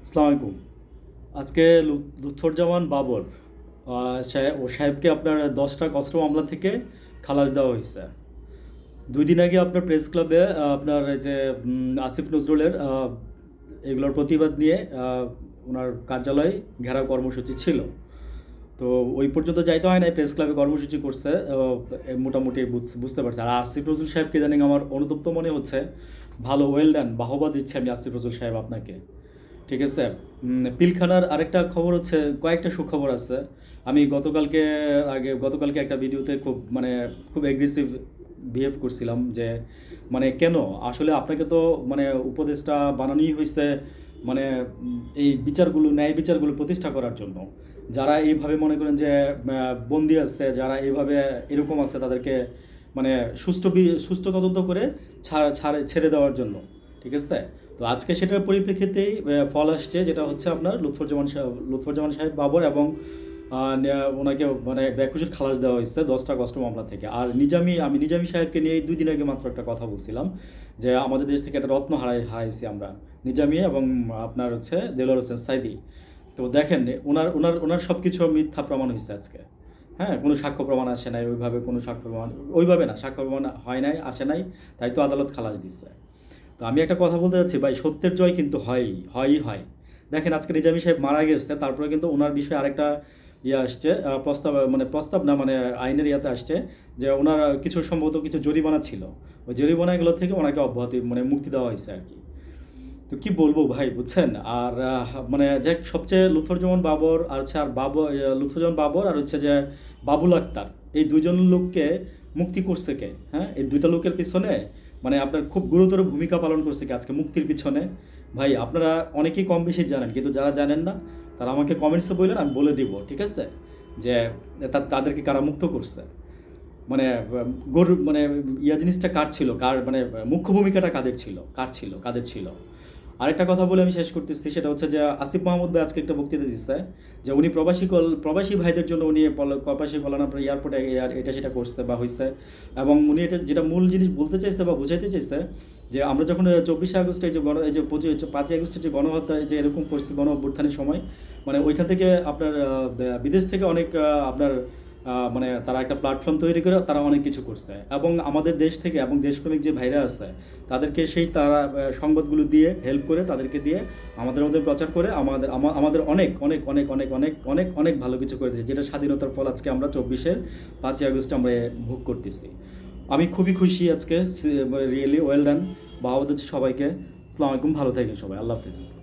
আসসালামু আলাইকুম। আজকে লুৎফরজামান বাবর ও সাহেবকে আপনার দশটা কষ্ট মামলা থেকে খালাস দেওয়া হয়েছে। দুই দিন আগে আপনার প্রেস ক্লাবে আপনার যে আসিফ নজরুলের এগুলোর প্রতিবাদ নিয়ে ওনার কার্যালয় ঘেরাও কর্মসূচি ছিল। তো ওই পর্যন্ত যাইতে হয় নাই, প্রেস ক্লাবে কর্মসূচি করছে মোটামুটি বুঝ- বুঝতে পারছে। আর আসিফ নজরুল সাহেবকে জানি আমার অনুতপ্ত মনে হচ্ছে, ভালো ওয়েল ডান বাহবা দিচ্ছে আমি আসিফ নজরুল সাহেব আপনাকে। ঠিক আছে? পিলখানার আরেকটা খবর হচ্ছে, কয়েকটা সুখবর আছে। আমি গতকালকে, আগে, গতকালকে একটা ভিডিওতে খুব মানে খুব এগ্রেসিভ বিহেভ করছিলাম যে মানে কেন? আসলে আপনাকে তো মানে উপদেশটা বানানোই হয়েছে মানে এই বিচারগুলো, ন্যায় বিচারগুলো প্রতিষ্ঠা করার জন্য। যারা এইভাবে মনে করেন যে বন্দি আছে, যারা এইভাবে এরকম আছে তাদেরকে মানে সুষ্ঠু সুষ্ঠু তদন্ত করে ছাড়, ছেড়ে দেওয়ার জন্য। ঠিক আছে? তো আজকে সেটার পরিপ্রেক্ষিতেই আহ, ফল আসছে যেটা হচ্ছে আপনার লুৎফরজামান সাহেব লুৎফরজামান সাহেব বাবর এবং ওনাকে মানে ব্যাকুশের খালাস দেওয়া হয়েছে দশটা কষ্ট মামলা থেকে। আর নিজামি আমি নিজামি সাহেবকে নিয়ে দুই দিন আগে মাত্র একটা কথা বলছিলাম যে আমাদের দেশ থেকে একটা রত্ন হারাই হারাইছি আমরা। নিজামি এবং আপনার হচ্ছে দেলোয়ার হোসেন সাইদি। তো দেখেন ওনার ওনার ওনার সব কিছু মিথ্যা প্রমাণ হয়েছে আজকে। হ্যাঁ কোনো সাক্ষ্য প্রমাণ আসে নাই ওইভাবে কোনো সাক্ষ্য প্রমাণ ওইভাবে না সাক্ষ্য প্রমাণ হয় নাই আসে নাই তাই তো আদালত খালাস দিচ্ছে তো আমি একটা কথা বলতে চাচ্ছি ভাই, সত্যের জয় কিন্তু হয়ই হয়ই হয়। দেখেন, আজকে নিজামী সাহেব মারা গেছে, তারপরে কিন্তু ওনার বিষয়ে আরেকটা ইয়ে আসছে প্রস্তাব মানে প্রস্তাব না মানে আইনের ইয়াতে আসছে যে ওনার কিছু সম্ভবত কিছু জরিমানা ছিল। ওই জরিমানাগুলো থেকে ওনাকে অব্যাহতি মানে মুক্তি দেওয়া হয়েছে আর কি। তো কি বলব ভাই, বুঝছেন? আর মানে যে সবচেয়ে লুথরজমান বাবর আর হচ্ছে আর বাবর লুথরজমান বাবর আর হচ্ছে যে বাবুল আক্তার, এই দুজন লোককে মুক্তি করছে কে? হ্যাঁ এই দুইটা লোকের পিছনে মানে আপনার খুব গুরুতর ভূমিকা পালন করছে আজকে মুক্তির পিছনে। ভাই, আপনারা অনেকেই কম বেশি জানেন, কিন্তু যারা জানেন না, তারা আমাকে কমেন্টসে বললেন, আমি বলে দিব, ঠিক আছে? যে তাদেরকে কারা মুক্ত করছে? মানে গরু মানে ইয়া জিনিসটা কার ছিল? কার মানে মুখ্য ভূমিকাটা কাদের ছিল? কার ছিল? কাদের ছিল? আরেকটা কথা বলে আমি শেষ করতেছি, সেটা হচ্ছে যে আসিফ মাহমুদ ভাই আজকে একটা বক্তৃতা দিচ্ছে যে উনি প্রবাসী কল, প্রবাসী ভাইদের জন্য উনি প্রবাসী কল্যাণ আপনার এয়ারপোর্টে এয়ার এটা সেটা করছে বা হয়েছে এবং উনি এটা যেটা মূল জিনিস বলতে চাইছে বা বোঝাইতে চাইছে যে আমরা যখন চব্বিশে আগস্টে যে গণ, এই যে পাঁচই আগস্টে যে গণহত্যা যে এরকম করছে গণ অভ্যুত্থানের সময় মানে ওইখান থেকে আপনার বিদেশ থেকে অনেক আপনার মানে তারা একটা প্ল্যাটফর্ম তৈরি করে তারা অনেক কিছু করছে। এবং আমাদের দেশ থেকে এবং দেশপ্রেমিক যে ভাইরা আছে, তাদেরকে সেই তারা সংবাদগুলো দিয়ে হেল্প করে তাদেরকে দিয়ে আমাদের মধ্যে প্রচার করে আমাদের আমাদের অনেক অনেক অনেক অনেক অনেক অনেক অনেক ভালো কিছু করে দিয়েছে। যেটা স্বাধীনতার ফল আজকে আমরা চব্বিশের পাঁচই আগস্ট আমরা ভোগ করতেছি। আমি খুবই খুশি আজকে রিয়েলি ওয়েল ডান বাহাবাদ সবাইকে। আসসালামু আলাইকুম, ভালো থাকেন সবাই। আল্লাহ হাফিজ।